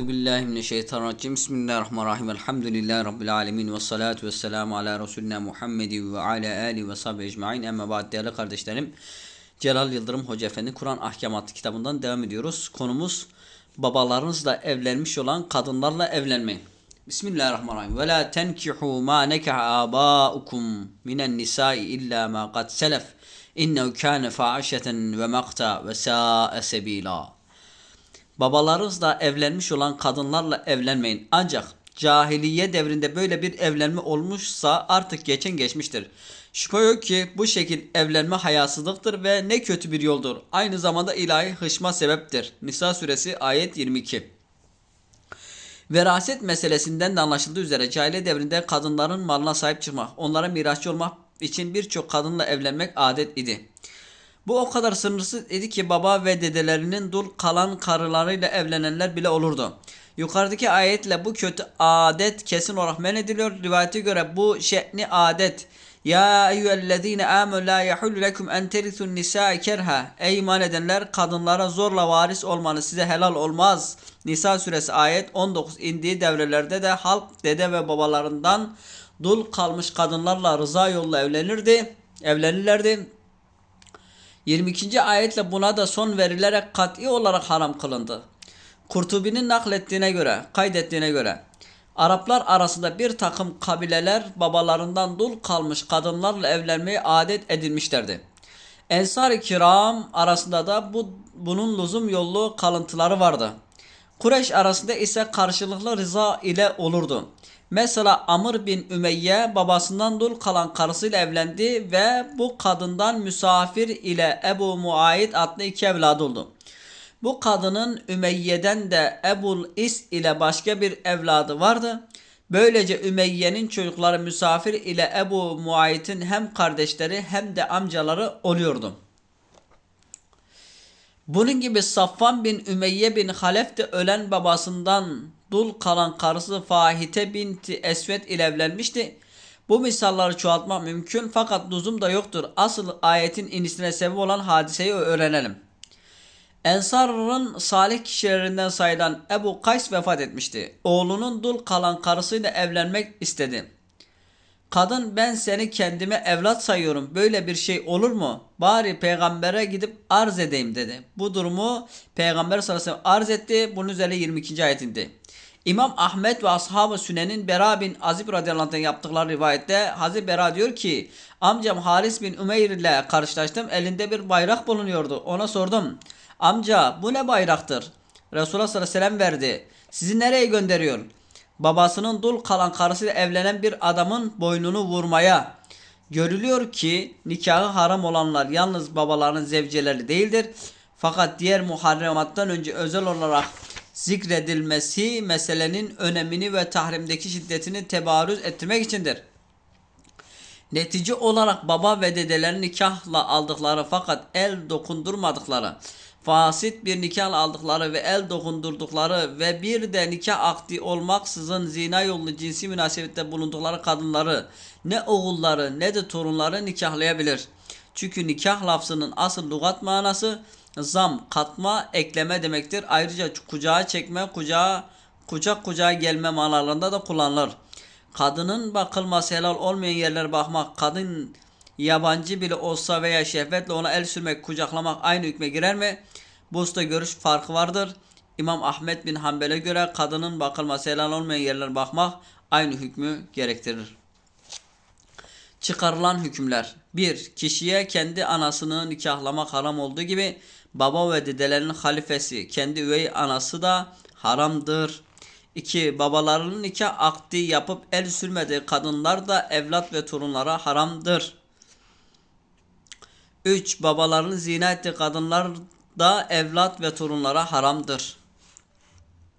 Euzu billahi mineşşeytanirracim. Bismillahirrahmanirrahim. Elhamdülillahi rabbil alamin ve salatu vesselamu ala resulina Muhammedin ve ala ali ve sahbihi ecmaîn. Amma ba'd değerli kardeşlerim. Celal Yıldırım Hoca Efendi Kur'an Ahkamatı kitabından devam ediyoruz. Konumuz babalarınızla evlenmiş olan kadınlarla evlenmeyin. Bismillahirrahmanirrahim. Ve la tenkihu ma nekaha abaukum minen nisa'i illa ma kad selef. İnnehu kâne fâişeten ve makta ve sâ'e sebîlâ. Babalarınızla evlenmiş olan kadınlarla evlenmeyin. Ancak cahiliye devrinde böyle bir evlenme olmuşsa artık geçen geçmiştir. Şüphe yok ki bu şekil evlenme hayasızlıktır ve ne kötü bir yoldur. Aynı zamanda ilahi hışma sebeptir. Nisa suresi ayet 22. Veraset meselesinden de anlaşıldığı üzere cahiliye devrinde kadınların malına sahip çıkmak, onlara mirasçı olmak için birçok kadınla evlenmek adet idi. Bu o kadar sınırsız idi ki baba ve dedelerinin dul kalan karılarıyla evlenenler bile olurdu. Yukarıdaki ayetle bu kötü adet kesin olarak men ediliyor. Rivayete göre bu şe'ni adet ya eyyühellezine amenu la yahullu lekum en terithun nisa kerha. Ey iman edenler kadınlara zorla varis olmanız size helal olmaz. Nisa suresi ayet 19 indiği devrelerde de halk dede ve babalarından dul kalmış kadınlarla rıza yolla evlenirdi. Evlenirlerdi. 22. ayetle buna da son verilerek kat'i olarak haram kılındı. Kurtubi'nin naklettiğine göre, kaydettiğine göre Araplar arasında bir takım kabileler babalarından dul kalmış kadınlarla evlenmeyi adet edinmişlerdi. Ensar-ı kiram arasında da bu, bunun lüzum yollu kalıntıları vardı. Kureyş arasında ise karşılıklı rıza ile olurdu. Mesela Amr bin Ümeyye babasından dul kalan karısıyla evlendi ve bu kadından misafir ile Ebu Muayit adlı iki evladı oldu. Bu kadının Ümeyye'den de Ebul İs ile başka bir evladı vardı. Böylece Ümeyye'nin çocukları misafir ile Ebu Muayit'in hem kardeşleri hem de amcaları oluyordu. Bunun gibi Safvan bin Ümeyye bin Halef de ölen babasından dul kalan karısı Fahite binti Esvet ile evlenmişti. Bu misalları çoğaltmak mümkün fakat lüzum da yoktur. Asıl ayetin inisine sebep olan hadiseyi öğrenelim. Ensar'ın salih kişilerinden sayılan Ebu Kays vefat etmişti. Oğlunun dul kalan karısıyla evlenmek istedi. Kadın ben seni kendime evlat sayıyorum. Böyle bir şey olur mu? Bari peygambere gidip arz edeyim dedi. Bu durumu peygamber sallallahu aleyhi ve arz etti. Bunun üzerine 22. ayet indi. İmam Ahmet ve ashab-ı Sünen'in Bera bin Azib radıyallahu yaptıkları rivayette Hazreti Bera diyor ki amcam Haris bin Ümeyr ile karşılaştım. Elinde bir bayrak bulunuyordu. Ona sordum. Amca bu ne bayraktır? Resulullah sallallahu aleyhi ve sellem verdi. Sizi nereye gönderiyor? Babasının dul kalan karısıyla evlenen bir adamın boynunu vurmaya. Görülüyor ki nikahı haram olanlar yalnız babalarının zevceleri değildir. Fakat diğer muharremattan önce özel olarak zikredilmesi meselenin önemini ve tahrimdeki şiddetini tebarüz ettirmek içindir. Netice olarak baba ve dedelerin nikahla aldıkları fakat el dokundurmadıkları, fasit bir nikah aldıkları ve el dokundurdukları ve bir de nikah akdi olmaksızın zina yollu cinsi münasebette bulundukları kadınları ne oğulları ne de torunları nikahlayabilir. Çünkü nikah lafzının asıl lügat manası zam, katma, ekleme demektir. Ayrıca kucağa çekme, kucağa, kucak kucağa gelme manalarında da kullanılır. Kadının bakılması helal olmayan yerlere bakmak, kadın yabancı bile olsa veya şehvetle ona el sürmek, kucaklamak aynı hükme girer mi? Bu usta görüş farkı vardır. İmam Ahmet bin Hanbel'e göre kadının bakılması helal olmayan yerlere bakmak aynı hükmü gerektirir. Çıkarılan hükümler 1. Kişiye kendi anasını nikahlamak haram olduğu gibi baba ve dedelerin halifesi kendi üvey anası da haramdır. 2. Babalarının nikah akdi yapıp el sürmediği kadınlar da evlat ve torunlara haramdır. 3. Babalarının zina ettiği kadınlar da evlat ve torunlara haramdır.